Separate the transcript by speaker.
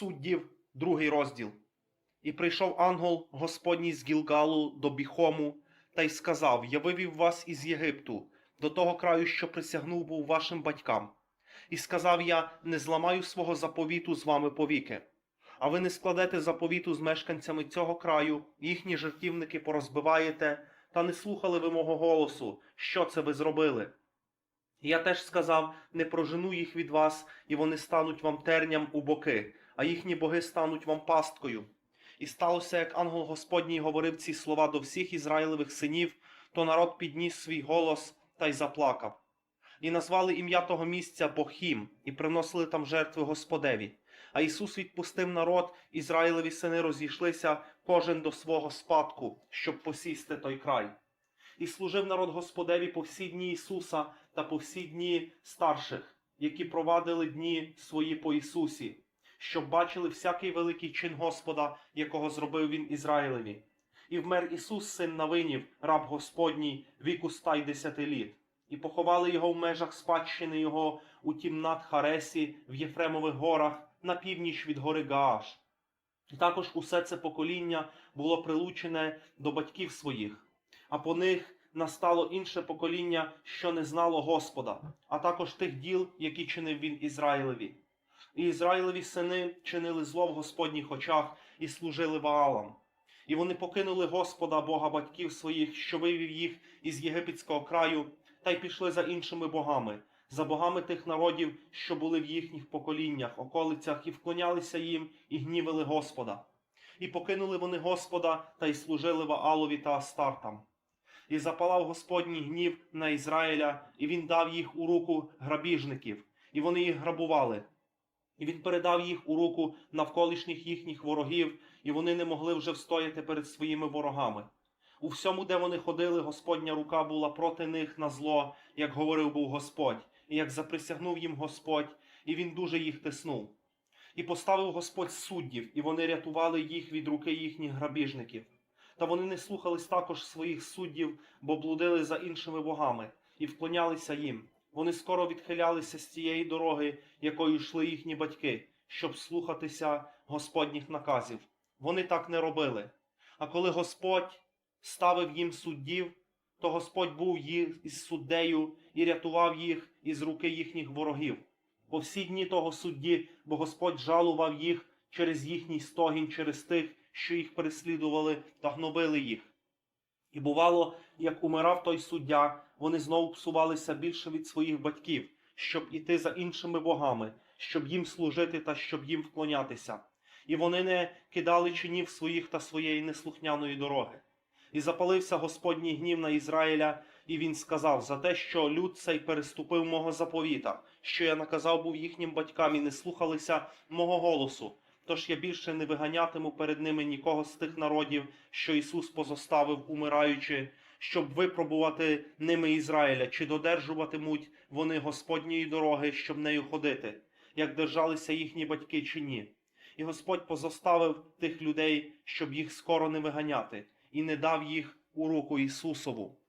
Speaker 1: Суддів, другий розділ. І прийшов ангел Господній з Гілгалу до Біхому, та й сказав: Я вивів вас із Єгипту, до того краю, що присягнув був вашим батькам. І сказав я: не зламаю свого заповіту з вами повіки. А ви не складете заповіту з мешканцями цього краю, їхні жертівники порозбиваєте, та не слухали ви мого голосу, що це ви зробили. Я теж сказав: не прожену їх від вас, і вони стануть вам терням у боки, а їхні боги стануть вам пасткою. І сталося, як ангел Господній говорив ці слова до всіх Ізраїлевих синів, то народ підніс свій голос та й заплакав. І назвали ім'я того місця Бохім, і приносили там жертви Господеві. А Ісус відпустив народ, Ізраїлеві сини розійшлися кожен до свого спадку, щоб посісти той край. І служив народ Господеві по всі дні Ісуса та по всі дні старших, які провадили дні свої по Ісусі, щоб бачили всякий великий чин Господа, якого зробив він Ізраїлеві. І вмер Ісус, син Навинів, раб Господній, віку ста й десяти літ. І поховали його в межах спадщини його у тімнат Харесі в Єфремових горах на північ від гори Гааш. І також усе це покоління було прилучене до батьків своїх, а по них настало інше покоління, що не знало Господа, а також тих діл, які чинив він Ізраїлеві. І Ізраїлеві сини чинили зло в Господніх очах і служили Ваалам. І вони покинули Господа, Бога батьків своїх, що вивів їх із єгипетського краю, та й пішли за іншими богами, за богами тих народів, що були в їхніх поколіннях, околицях, і вклонялися їм, і гнівили Господа. І покинули вони Господа та й служили Ваалові та Астартам. І запалав Господній гнів на Ізраїля, і він дав їх у руку грабіжників, і вони їх грабували. І він передав їх у руку навколишніх їхніх ворогів, і вони не могли вже встояти перед своїми ворогами. У всьому, де вони ходили, Господня рука була проти них на зло, як говорив був Господь, і як заприсягнув їм Господь, і він дуже їх тиснув. І поставив Господь суддів, і вони рятували їх від руки їхніх грабіжників. Та вони не слухались також своїх суддів, бо блудили за іншими богами, і вклонялися їм. Вони скоро відхилялися з цієї дороги, якою йшли їхні батьки, щоб слухатися Господніх наказів. Вони так не робили. А коли Господь ставив їм суддів, то Господь був їх із суддею і рятував їх із руки їхніх ворогів. По всі дні того судді, бо Господь жалував їх через їхній стогін, через тих, що їх переслідували та гнобили їх. І бувало, як умирав той суддя, вони знову псувалися більше від своїх батьків, щоб іти за іншими богами, щоб їм служити та щоб їм вклонятися. І вони не кидали чинів своїх та своєї неслухняної дороги. І запалився Господній гнів на Ізраїля, і він сказав за те, що люд цей переступив мого заповіта, що я наказав був їхнім батькам і не слухалися мого голосу. Тож я більше не виганятиму перед ними нікого з тих народів, що Ісус позоставив, умираючи, щоб випробувати ними Ізраїля, чи додержуватимуть вони Господньої дороги, щоб нею ходити, як держалися їхні батьки чи ні. І Господь позоставив тих людей, щоб їх скоро не виганяти, і не дав їх у руку Ісусову.